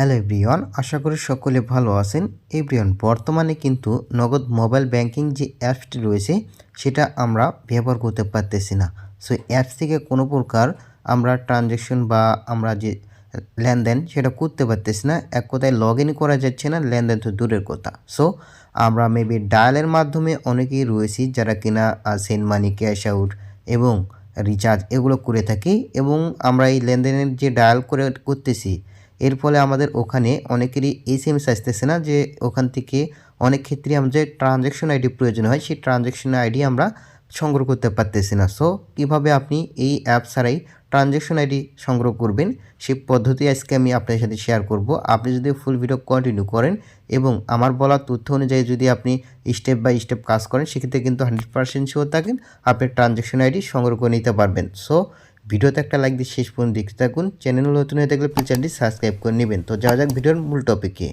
Hello everyone, আশা করি সকলে ভালো আছেন। এভরিওয়ান, বর্তমানে কিন্তু নগদ মোবাইল ব্যাংকিং যে অ্যাপসটি রয়েছে, সেটা আমরা ব্যবহার করতে পারতেছি না। সো, অ্যাপস থেকে কোনো প্রকার আমরা ট্রানজ্যাকশন বা আমরা যে লেনদেন, সেটা করতে পারতেছি না। এক কথায় লগ ইন করা যাচ্ছে না, লেনদেন তো দূরের কথা। সো, আমরা মেবি ডায়ালের মাধ্যমে অনেকেই রয়েছি যারা কিনা সেন্ড মানি ক্যাশ আউট এবং রিচার্জ এগুলো করে থাকি এবং আমরা এই লেনদেনের যে ডায়াল করে করতেছি এর ফলে আমাদের ওখানে অনেকেরই এস এম এস আসতেছে না, যে ওখান থেকে অনেক ক্ষেত্রে আমাদের ট্রানজ্যাকশন আইডি প্রয়োজন হয়, সেই ট্রানজ্যাকশন আইডি আমরা সংগ্রহ করতে পারতেছি না। সো কীভাবে আপনি এই অ্যাপ ছাড়াই ট্রানজ্যাকশন আইডি সংগ্রহ করবেন সেই পদ্ধতি আজকে আমি আপনার সাথে শেয়ার করব। আপনি যদি ফুল ভিডিও কন্টিনিউ করেন এবং আমার বলা তথ্য অনুযায়ী যদি আপনি স্টেপ বাই স্টেপ কাজ করেন, সেক্ষেত্রে কিন্তু হান্ড্রেড পার্সেন্ট শিওর থাকেন আপনি ট্রানজ্যাকশন আইডি সংগ্রহ করে নিতে পারবেন। সো ভিডিওতে একটা লাইক দিয়ে শেষ পর্যন্ত দেখতে থাকুন। চ্যানেল নতুন হয়ে থাকলে প্লিজ চ্যানেলটি সাবস্ক্রাইব করে নেবেন। তো যাওয়া যাক ভিডিওর মূল টপিকে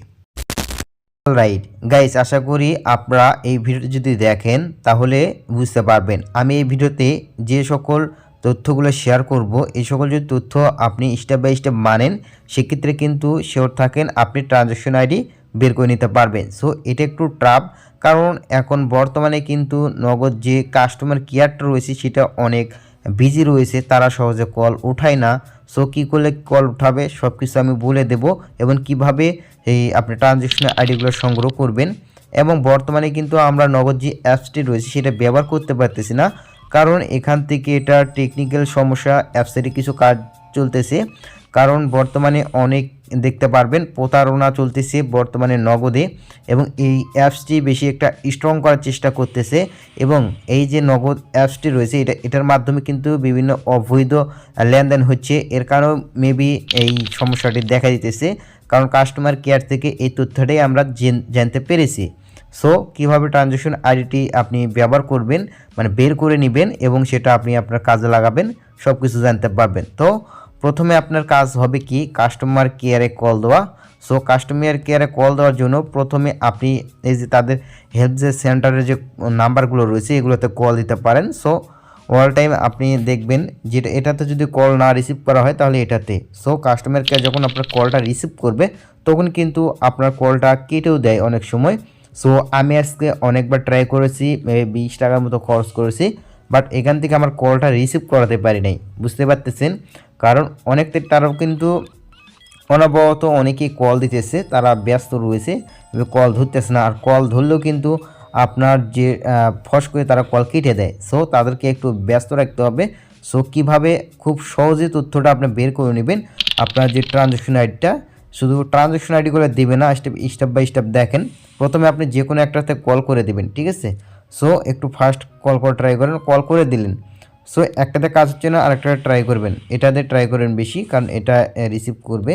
রাইট গাইস আশা করি আপনারা এই ভিডিওটি যদি দেখেন, তাহলে বুঝতে পারবেন। আমি এই ভিডিওতে যে সকল তথ্যগুলো শেয়ার করব, এই সকল যদি তথ্য আপনি স্টেপ বাই স্টেপ মানেন, সেক্ষেত্রে কিন্তু শিওর থাকেন আপনি ট্রানজ্যাকশন আইডি বের করে নিতে পারবেন। সো এটা একটু ট্রাপ কারণ এখন বর্তমানে কিন্তু নগদ যে কাস্টমার কেয়ারটা রয়েছে, সেটা অনেক বিজি রয়েছে, তারা সহজে কল উঠায় না। সো কী করলে কল উঠাবে? সব কিছু আমি বলে দেব এবং কীভাবে এই আপনি ট্রানজ্যাকশন আইডিগুলো সংগ্রহ করবেন। এবং বর্তমানে কিন্তু আমরা নগদ যে অ্যাপসটি রয়েছে, সেটা ব্যবহার করতে পারতেছি না। কারণ এখান থেকে এটা টেকনিক্যাল সমস্যা অ্যাপসেরই কিছু কাজ চলতেছে। কারণ বর্তমানে অনেক দেখতে পারবেন। প্রতারণা চলতেছে বর্তমানে নগদে এবং এই অ্যাপসটি বেশি একটা স্ট্রং করার চেষ্টা করতেছে এবং এই যে নগদ অ্যাপসটি রয়েছে, এটা, এটার মাধ্যমে কিন্তু বিভিন্ন অবৈধ লেনদেন হচ্ছে। এর কারণেও মেবি এই সমস্যাটি দেখা দিতেছে। কারণ কাস্টমার কেয়ার থেকে এই তথ্যটাই আমরা জেন- জানতে পেরেছি। সো কীভাবে ট্রানজ্যাকশন আইডিটি আপনি ব্যবহার করবেন মানে বের করে নেবেন এবং সেটা আপনি আপনার কাজে লাগাবেন সব কিছু জানতে পারবেন। তো প্রথমে আপনার কাজ হবে কি? কাস্টমার কেয়ারে কল দেওয়া। সো কাস্টমার কেয়ারে কল দেওয়ার জন্য প্রথমে আপনি এই যে তাদের হেল্প যে সেন্টারের যে নাম্বারগুলো রয়েছে, এগুলোতে কল দিতে পারেন। সো অল টাইম আপনি দেখবেন যেটা এটাতে যদি কল না রিসিভ করা হয়, তাহলে এটাতে। সো কাস্টমার কেয়ার যখন আপনার কলটা রিসিভ করবে, তখন কিন্তু আপনার কলটা কেটেও দেয় অনেক সময়। সো আমি আজকে অনেকবার ট্রাই করেছি বিশ টাকার মতো খরচ করেছি বাট এখান থেকে আমার কলটা রিসিভ করাতে পারি নাই। বুঝতে পারতেছেন? কারণ অনেকটা তারাও কিন্তু অনবরত অনেকেই কল দিতেছে, তারা ব্যস্ত রয়েছে কল ধরতেছে না। আর কল ধরলেও কিন্তু আপনার যে ফস করে তারা কল কেটে দেয়। সো তাদেরকে একটু ব্যস্ত রাখতে হবে। সো কীভাবে খুব সহজে তথ্যটা আপনি বের করে নেবেন, আপনার যে ট্রানজ্যাকশন আইডিটা শুধু ট্রানজ্যাকশন আইডি করে দেবে না স্টেপ স্টেপ বাই স্টেপ দেখেন। প্রথমে আপনি যে কোনো একটাতে কল করে দেবেন, ঠিক আছে? সো একটু ফার্স্ট কল করে ট্রাই করেন কল করে দিলেন। সো একটাতে কাজ হচ্ছে না, আরেকটাতে ট্রাই করবেন। এটাতে ট্রাই করেন বেশি, কারণ এটা রিসিভ করবে।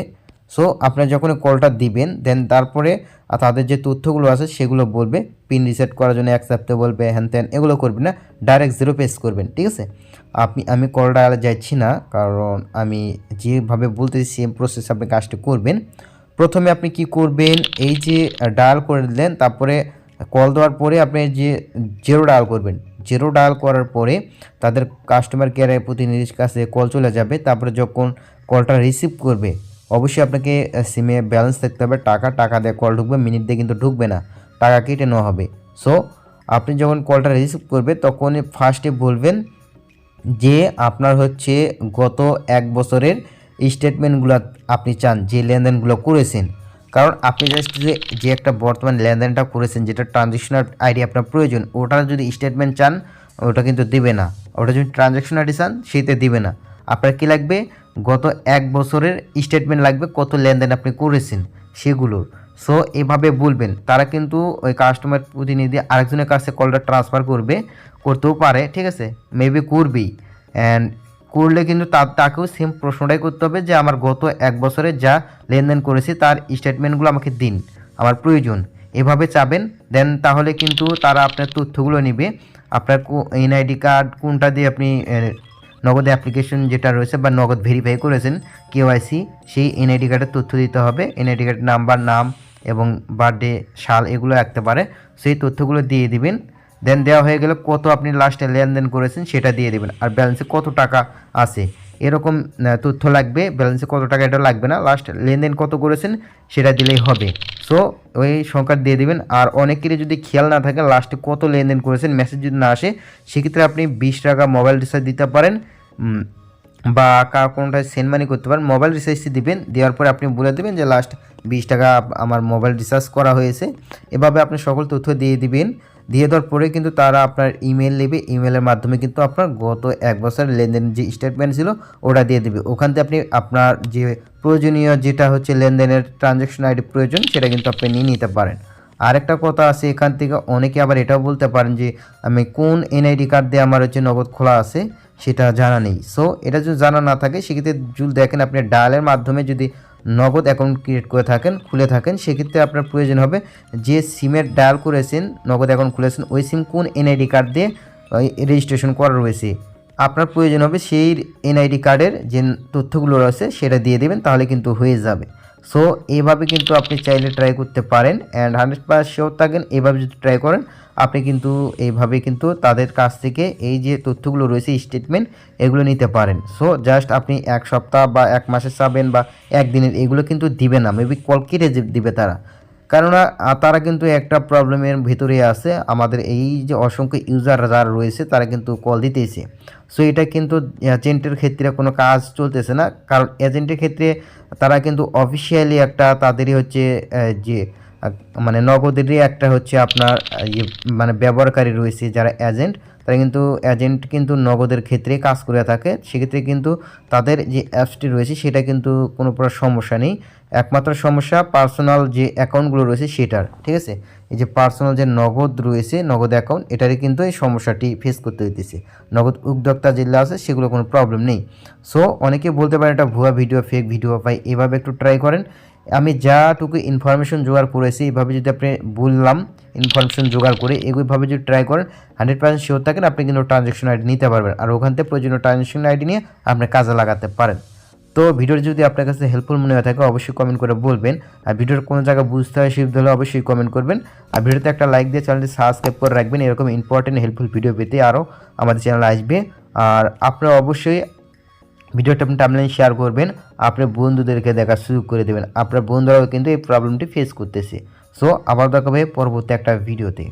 সো আপনার যখন কলটা দিবেন দেন তারপরে তাদের যে তথ্যগুলো আছে, সেগুলো বলবে। পিন রিসেট করার জন্য অ্যাকসেপ্টে বলবে হ্যান ত্যান, এগুলো করবেন না। ডাইরেক্ট জিরো পেস করবেন, ঠিক আছে? আপনি, আমি কলটা যাচ্ছি না, কারণ আমি যেভাবে বলতেছি সেম প্রসেস আপনি কাজটি করবেন। প্রথমে আপনি কি করবেন, এই যে ডায়াল করে দিলেন, তারপরে কল দেওয়ার পরে আপনি যে জিরো ডায়াল করবেন। জিরো ডায়াল করার পরে তাদের কাস্টমার কেয়ারের প্রতিনিধির কাছে কল চলে যাবে। তারপরে যখন কলটা রিসিভ করবে, অবশ্যই আপনাকে সিমে ব্যালেন্স থাকতে হবে। টাকা টাকা দিয়ে কল ঢুকবে মিনিট দিয়ে কিন্তু ঢুকবে না। টাকা কেটে নেওয়া হবে। সো আপনি যখন কলটা রিসিভ করবে তখন ফার্স্টে বলবেন যে আপনার হচ্ছে গত এক বছরের স্টেটমেন্টগুলো আপনি চান, যে লেনদেনগুলো করেছেন। কারণ আপনি জাস্ট যে যে একটা বর্তমান লেনদেনটা করেছেন, যেটা ট্রানজেকশনাল আইডি আপনার প্রয়োজন ওটার যদি স্টেটমেন্ট চান, ওটা কিন্তু দিবে না। ওটা যদি ট্রানজ্যাকশন আইডি চান সেইতে দিবে না। আপনার কী লাগবে? গত এক বছরের স্টেটমেন্ট লাগবে কত লেনদেন আপনি করেছেন সেগুলোর সো এভাবে বলবেন, তারা কিন্তু ওই কাস্টমার প্রতিনিধি আরেকজনের কাছে কলটা ট্রান্সফার করবে, করতেও পারে, ঠিক আছে? মেবি করবেই। অ্যান্ড করলে কিন্তু তা, তাকেও সেম প্রশ্নটাই করতে হবে যে আমার গত এক বছরে যা লেনদেন করেছি তার স্টেটমেন্টগুলো আমাকে দিন, আমার প্রয়োজন। এভাবে চাবেন, দেন তাহলে কিন্তু তারা আপনার তথ্যগুলো নেবে। আপনার এনআইডি কার্ড কোনটা দিয়ে আপনি নগদ অ্যাপ্লিকেশন যেটা রয়েছে বা নগদ ভেরিফাই করেছেন কেওয়াইসি সেই এনআইডি কার্ডের তথ্য দিতে হবে। এনআইডি কার্ডের নাম্বার, নাম এবং বার্থডে সাল এগুলো রাখতে পারে। সেই তথ্যগুলো দিয়ে দিবেন। দেন দেওয়া হয়ে গেলে কত আপনি লাস্টে লেনদেন করেছেন সেটা দিয়ে দেবেন। আর ব্যালেন্সে কত টাকা আছে? এরকম তথ্য লাগবে ব্যালেন্সে কত টাকা এটা লাগবে না। লাস্ট লেনদেন কত করেছেন সেটা দিলেই হবে। সো ওই সংখ্যা দিয়ে দিবেন। আর অনেকেরই যদি খেয়াল না থাকে লাস্টে কত লেনদেন করেছেন মেসেজ যদি না আসে, সেক্ষেত্রে আপনি বিশ টাকা মোবাইল রিচার্জ দিতে পারেন। বা কার কোনোটায় সেন্ড মানি করতে পারেন। মোবাইল রিচার্জটি দিবেন, দেওয়ার পরে আপনি বলে দেবেন যে লাস্ট বিশ টাকা আমার মোবাইল রিচার্জ করা হয়েছে। এভাবে আপনি সকল তথ্য দিয়ে দিবেন। দিয়ে দেওয়ার পরে কিন্তু তারা আপনার ইমেল নেবে। ইমেলের মাধ্যমে কিন্তু আপনার গত এক বছরের লেনদেন যে স্টেটমেন্ট ছিল, ওটা দিয়ে দেবে। ওখান আপনি আপনার যে প্রয়োজনীয় যেটা হচ্ছে লেনদেনের ট্রানজ্যাকশন আইডি প্রয়োজন, সেটা কিন্তু আপনি নিয়ে নিতে পারেন। আরেকটা কথা আছে এখান থেকে, অনেকে আবার এটাও বলতে পারেন যে, আমি কোন এনআইডি কার্ড দিয়ে আমার হচ্ছে নগদ খোলা আছে? সেটা জানা নেই। সো এটা যদি জানা না থাকে, সেক্ষেত্রে যদি দেখেন আপনি ডায়ালের মাধ্যমে যদি নগদ অ্যাকাউন্ট ক্রিয়েট করে থাকেন, খুলে থাকেন, সেক্ষেত্রে আপনার প্রয়োজন হবে যে সিমের ডায়াল করেছেন, নগদ অ্যাকাউন্ট খুলেছেন, ওই সিম কোন এনআইডি কার্ড দিয়ে রেজিস্ট্রেশন করা রয়েছে। আপনার প্রয়োজন হবে সেই এনআইডি কার্ডের যে তথ্যগুলো রয়েছে, সেটা দিয়ে দেবেন, তাহলে কিন্তু হয়ে যাবে। সো এভাবে কিন্তু আপনি চাইলে ট্রাই করতে পারেন অ্যান্ড হান্ড্রেড পার্সেন্ট থাকেন, এভাবে যদি ট্রাই করেন আপনি কিন্তু এইভাবে কিন্তু তাদের কাছ থেকে এই যে তথ্যগুলো রয়েছে স্টেটমেন্ট এগুলো নিতে পারেন। সো জাস্ট আপনি এক সপ্তাহ বা এক মাসের চাবেন বা একদিনের, এগুলো কিন্তু দিবে না। মেবি কল কেটে যে- দিবে তারা। কেননা তারা কিন্তু একটা প্রবলেমের ভিতরে আছে। আমাদের এই যে অসংখ্য ইউজার যারা রয়েছে, তারা কিন্তু কল দিতেছে। সো এটা কিন্তু এজেন্টের ক্ষেত্রে কোনো কাজ চলতেছে না। কারণ এজেন্টের ক্ষেত্রে তারা কিন্তু অফিসিয়ালি একটা তাদেরই হচ্ছে যে মানে নগদেরই একটা হচ্ছে আপনার ইয়ে মানে ব্যবহারকারী রয়েছে যারা এজেন্ট তারা কিন্তু এজেন্ট কিন্তু নগদের ক্ষেত্রে কাজ করে থাকে। সেক্ষেত্রে কিন্তু তাদের যে অ্যাপসটি রয়েছে, সেটা কিন্তু কোনো প্রকার সমস্যা নেই। একমাত্র সমস্যা পার্সোনাল যে অ্যাকাউন্টগুলো রয়েছে, সেটার, ঠিক আছে? এই যে পার্সোনাল যে নগদ রয়েছে, নগদ অ্যাকাউন্ট এটারই কিন্তু এই সমস্যাটি ফেস করতে হইতেছে। নগদ উদ্যোক্তা যেগুলো আছে, সেগুলো কোনো প্রবলেম নেই। সো অনেকে বলতে পারে এটা ভুয়া ভিডিও ফেক ভিডিও পাই এভাবে একটু ট্রাই করেন। আমি যাটুকু ইনফরমেশন জোগাড় করেছি এইভাবে যদি আপনি বললাম ইনফরমেশন জোগাড় করে এইভাবে যদি ট্রাই করেন হান্ড্রেড পার্সেন্ট শিওর থাকেন আপনি কিন্তু ট্রানজ্যাকশন আইডি নিতে পারবেন। আর ওখান থেকে প্রয়োজনীয় ট্রানজ্যাকশন আইডি নিয়ে আপনি কাজে লাগাতে পারেন। তো ভিডিওটি যদি আপনার কাছে হেল্পফুল মনে হয়ে থাকে, অবশ্যই কমেন্ট করে বলবেন। আর ভিডিওর কোনো জায়গায় বুঝতে হয়, সুবিধা হলে অবশ্যই কমেন্ট করবেন। আর ভিডিওতে একটা লাইক দিয়ে চ্যানেলটি সাবস্ক্রাইব করে রাখবেন, এরকম ইম্পর্টেন্ট হেল্পফুল ভিডিও পেতে আরও আমাদের চ্যানেল আসবে। আর আপনারা অবশ্যই ভিডিওটা আপনি টাইমলাইন শেয়ার করবেন আপনার বন্ধুদেরকে দেখার সুযোগ করে দেবেন। আপনার বন্ধুরাও কিন্তু এই প্রবলেমটি ফেস করতেছে। সো আবার দেখা হবে পরবর্তী একটা ভিডিওতে